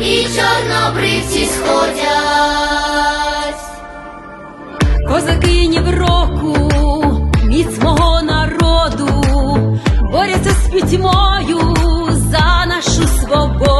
І чорнобривці сходять. Козаки в року, міць мого народу, борються з пітьмою за нашу свободу.